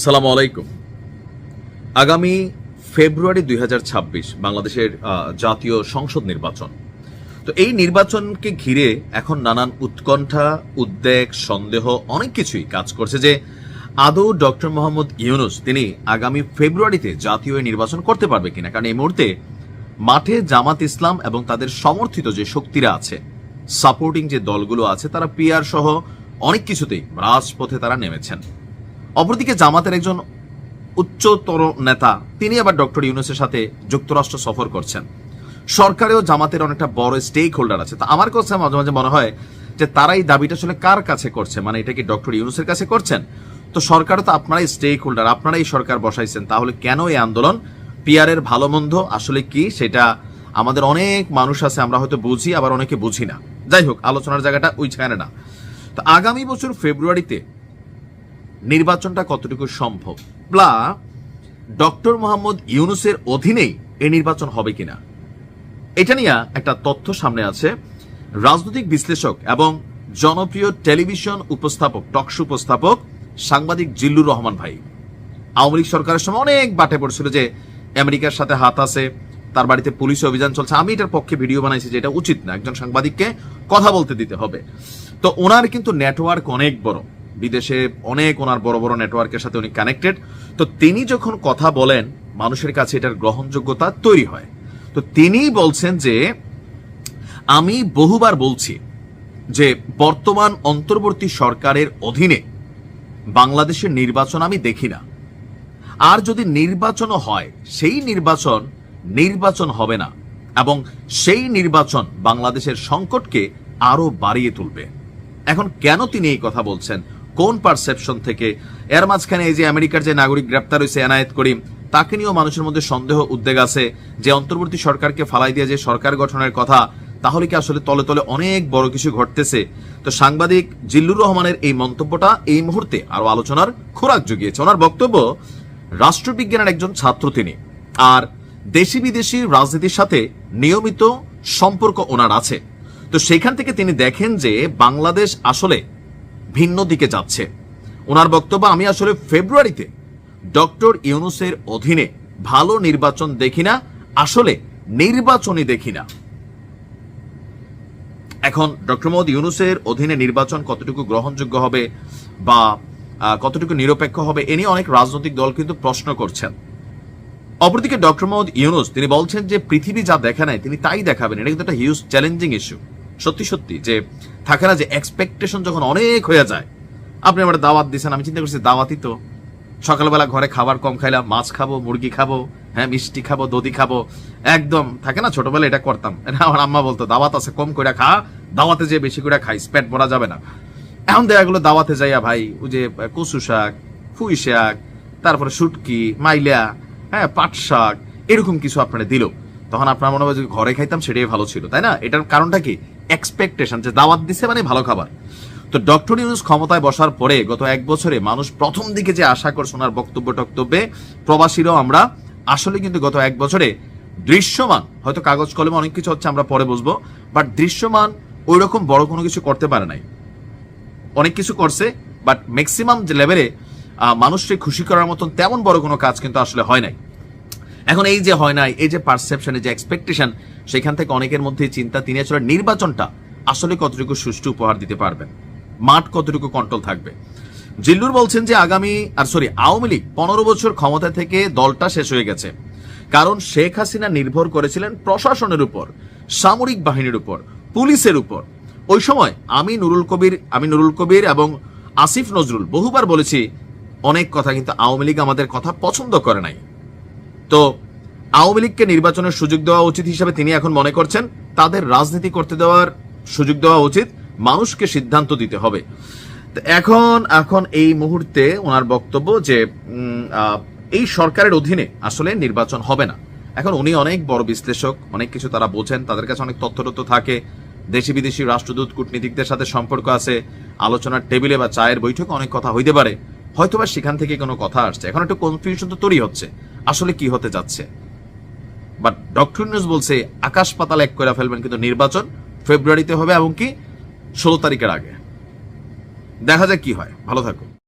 আসসালামু আলাইকুম। আগামী ফেব্রুয়ারি দুই হাজার ছাব্বিশ বাংলাদেশের জাতীয় সংসদ নির্বাচন। তো এই নির্বাচনকে ঘিরে এখন নানান উৎকণ্ঠা, উদ্বেগ, সন্দেহ অনেক কিছুই কাজ করছে যে আদৌ ডক্টর মোহাম্মদ ইউনুস তিনি আগামী ফেব্রুয়ারিতে জাতীয় নির্বাচন করতে পারবে কিনা? কারণ এই মুহূর্তে মাঠে জামাত ইসলাম এবং তাদের সমর্থিত যে শক্তিরা আছে সাপোর্টিং যে দলগুলো আছে, তারা পিআর সহ অনেক কিছুতেই রাজপথে তারা নেমেছেন। অপরদিকে জামাতের একজন উচ্চতর নেতা, তিনি আবার ডক্টর ইউনুসের সাথে যুক্তরাষ্ট্র সফর করছেন। সরকারেও জামাতের অনেকটা বড় স্টেক হোল্ডার আছে। তা আমার কাছে মাঝে মাঝে মনে হয় যে তারা এই দাবিটা আসলে কার কাছে করছে? মানে এটা কি ডক্টর ইউনুসের কাছে করছেন? তো সরকারও তো আপনারাই স্টেক হোল্ডার আপনারাই সরকার বসাইছেন। তাহলে কেন এই আন্দোলন? পিয়ারের ভালো মন্দ আসলে কি? সেটা আমাদের অনেক মানুষ আছে, আমরা হয়তো বুঝি, আবার অনেকে বুঝি না। যাই হোক, আলোচনার জায়গাটা ওই ওইখানে না। তো আগামী বছর ফেব্রুয়ারিতে নির্বাচনটা কতটুকু সম্ভব? প্লা, ডক্টর মোহাম্মদ ইউনুসের অধীনেই এই নির্বাচন হবে কিনা? এটা নিয়ে একটা তথ্য সামনে আছে। রাজনৈতিক বিশ্লেষক এবং জনপ্রিয় টেলিভিশন উপস্থাপক টকশো উপস্থাপক সাংবাদিক জিল্লুর রহমান ভাই। আওয়ামী লীগ সরকারের সময় অনেক বাটে পড়ছিল যে আমেরিকার সাথে হাত আছে, তার বাড়িতে পুলিশ অভিযান চলছে। আমি এটার পক্ষে ভিডিও বানাইছি যে এটা উচিত না। একজন সাংবাদিককে কথা বলতে দিতে হবে। তো ওনার কিন্তু নেটওয়ার্ক অনেক বড়। বিদেশে অনেক ওনার বড় বড় নেটওয়ার্কের সাথে উনি কানেক্টেড তো তিনি যখন কথা বলেন, মানুষের কাছে এটার গ্রহণযোগ্যতা তৈরি হয়। তো তিনি বলছেন যে, আমি বহুবার বলছি যে, বর্তমান অন্তর্বর্তী সরকারের অধীনে বাংলাদেশের নির্বাচন আমি দেখি না। আর যদি নির্বাচনও হয়, সেই নির্বাচন নির্বাচন হবে না, এবং সেই নির্বাচন বাংলাদেশের সংকটকে আরও বাড়িয়ে তুলবে। এখন কেন তিনি এই কথা বলছেন? কোন পারসেপশন থেকে? এর মাঝখানে এই যে আমেরিকার যে নাগরিক গ্রেপ্তার হয়েছে এনায়েত করিম, তাকে নিয়েও মানুষের মধ্যে সন্দেহ, উদ্বেগ আছে। যে অন্তর্বর্তী সরকারকে ফালাই দিয়ে যে সরকার গঠনের কথা, তাহলে কি আসলে তলে তলে অনেক বড় কিছু ঘটতেছে? তো সাংবাদিক জিল্লুর রহমানের এই মন্তব্যটা এই মুহূর্তে আরও আলোচনার খোরাক জুগিয়েছে। ওনার বক্তব্য, রাষ্ট্রবিজ্ঞানের একজন ছাত্র তিনি, আর দেশি বিদেশি রাজনীতির সাথে নিয়মিত সম্পর্ক ওনার আছে। তো সেখান থেকে তিনি দেখেন যে বাংলাদেশ আসলে ভিন্ন দিকে যাচ্ছে। ওনার বক্তব্য, আমি আসলে ফেব্রুয়ারিতে ডক্টর ইউনুসের অধীনে ভালো নির্বাচন দেখি না, আসলে নির্বাচনই দেখি না। এখন ডক্টর মোহাম্মদ ইউনুসের অধীনে নির্বাচন কতটুকু গ্রহণযোগ্য হবে বা কতটুকু নিরপেক্ষ হবে, এ নিয়ে অনেক রাজনৈতিক দল কিন্তু প্রশ্ন করছেন। অপরদিকে ডক্টর মোহাম্মদ ইউনুস, তিনি বলছেন যে পৃথিবী যা দেখা নাই, তিনি তাই দেখাবেন। এটা কিন্তু একটা হিউজ চ্যালেঞ্জিং ইস্যু সত্যি সত্যি, যে থাকে না যে এক্সপেকটেশন যখন অনেক হয়ে যায়, আপনি আমার দাওয়াত দিয়েছেন আমি চিন্তা করছি দাওয়াতই তো। সকালবেলা ঘরে খাবার কম খাইলাম, মাছ খাব, মুরগি খাব হ্যাঁ মিষ্টি খাব, দধি খাব, একদম থাকে না ছোটবেলা এটা করতাম। এটা আমার আম্মা বলতো, দাওয়াত আছে, কম করে খা, দাওয়াতে যে বেশি করে খাইস, পেট ভরা যাবে না। এখন দেখা গেলো দাওয়াতে যাইয়া ভাই, ওই যে কচু শাক ফুই শাক, তারপরে শুটকি, মাইলা হ্যাঁ পাট শাক, এরকম কিছু আপনারা দিল। তখন আপনার মনে হয় যে ঘরে খাইতাম, সেটাই ভালো ছিল, তাই না? এটার কারণটা কি? এক্সপেকটেশন যে দাওয়াত দিছে মানে ভালো খাবার। তো ডক্টর ইউনুস ক্ষমতায় বসার পরে গত এক বছরে মানুষ প্রথম দিকে যে আশা করছে ওনার বক্তব্য টক্তব্যে প্রবাসীরাও আমরা আসলে কিন্তু গত এক বছরে দৃশ্যমান, হয়তো কাগজ কলমে অনেক কিছু হচ্ছে আমরা পরে বুঝব বাট দৃশ্যমান ওই রকম বড় কোনো কিছু করতে পারে নাই। অনেক কিছু করছে বাট ম্যাক্সিমাম যে লেভেলে মানুষকে খুশি করার মতন তেমন বড় কোনো কাজ কিন্তু আসলে হয় নাই। এখন এই যে হয় নাই, এই যে পারসেপশন যে এক্সপেকটেশন সেখান থেকে অনেকের মধ্যে চিন্তা, তিনি আসলে নির্বাচনটা আসলে কতটুকু সুষ্ঠু উপহার দিতে পারবেন? মাঠ কতটুকু কন্ট্রোল থাকবে? জিল্লুর বলছেন যে আগামী, আর সরি আওয়ামী লীগ পনেরো বছর ক্ষমতা থেকে দলটা শেষ হয়ে গেছে। কারণ শেখ হাসিনা নির্ভর করেছিলেন প্রশাসনের উপর, সামরিক বাহিনীর উপর, পুলিশের উপর। ওই সময় আমি নুরুল কবির, আমি নুরুল কবির এবং আসিফ নজরুল বহুবার বলেছি, অনেক কথা কিন্তু আওয়ামী লীগ আমাদের কথা পছন্দ করে নাই। তো আওয়ামী লীগকে নির্বাচনের সুযোগ দেওয়া উচিত হিসেবে তিনি এখন মনে করছেন, তাদের রাজনীতি করতে দেওয়ার সুযোগ দেওয়া উচিত, মানুষকে সিদ্ধান্ত দিতে হবে। এখন এখন এই মুহূর্তে ওনার বক্তব্য যে এই সরকারের অধীনে আসলে নির্বাচন হবে না। এখন উনি অনেক বড় বিশ্লেষক, অনেক কিছু তারা বোঝেন, তাদের কাছে অনেক তথ্য তথ্য থাকে, দেশি বিদেশি রাষ্ট্রদূত কূটনীতিকদের সাথে সম্পর্ক আছে, আলোচনার টেবিলে বা চায়ের বৈঠকে অনেক কথা হইতে পারে, হয়তোবা সেখান থেকে কোনো কথা আসছে। এখন একটু কনফিউশন তো তৈরি হচ্ছে। আসলে কি হতে যাচ্ছে? বাট ডক্টর নিউজ বলছে, আকাশ পাতাল এক করে ফেলবেন কিন্তু নির্বাচন ফেব্রুয়ারিতে হবে এবং কি ষোলো তারিখের আগে। দেখা যাক কি হয়। ভালো থাকুন।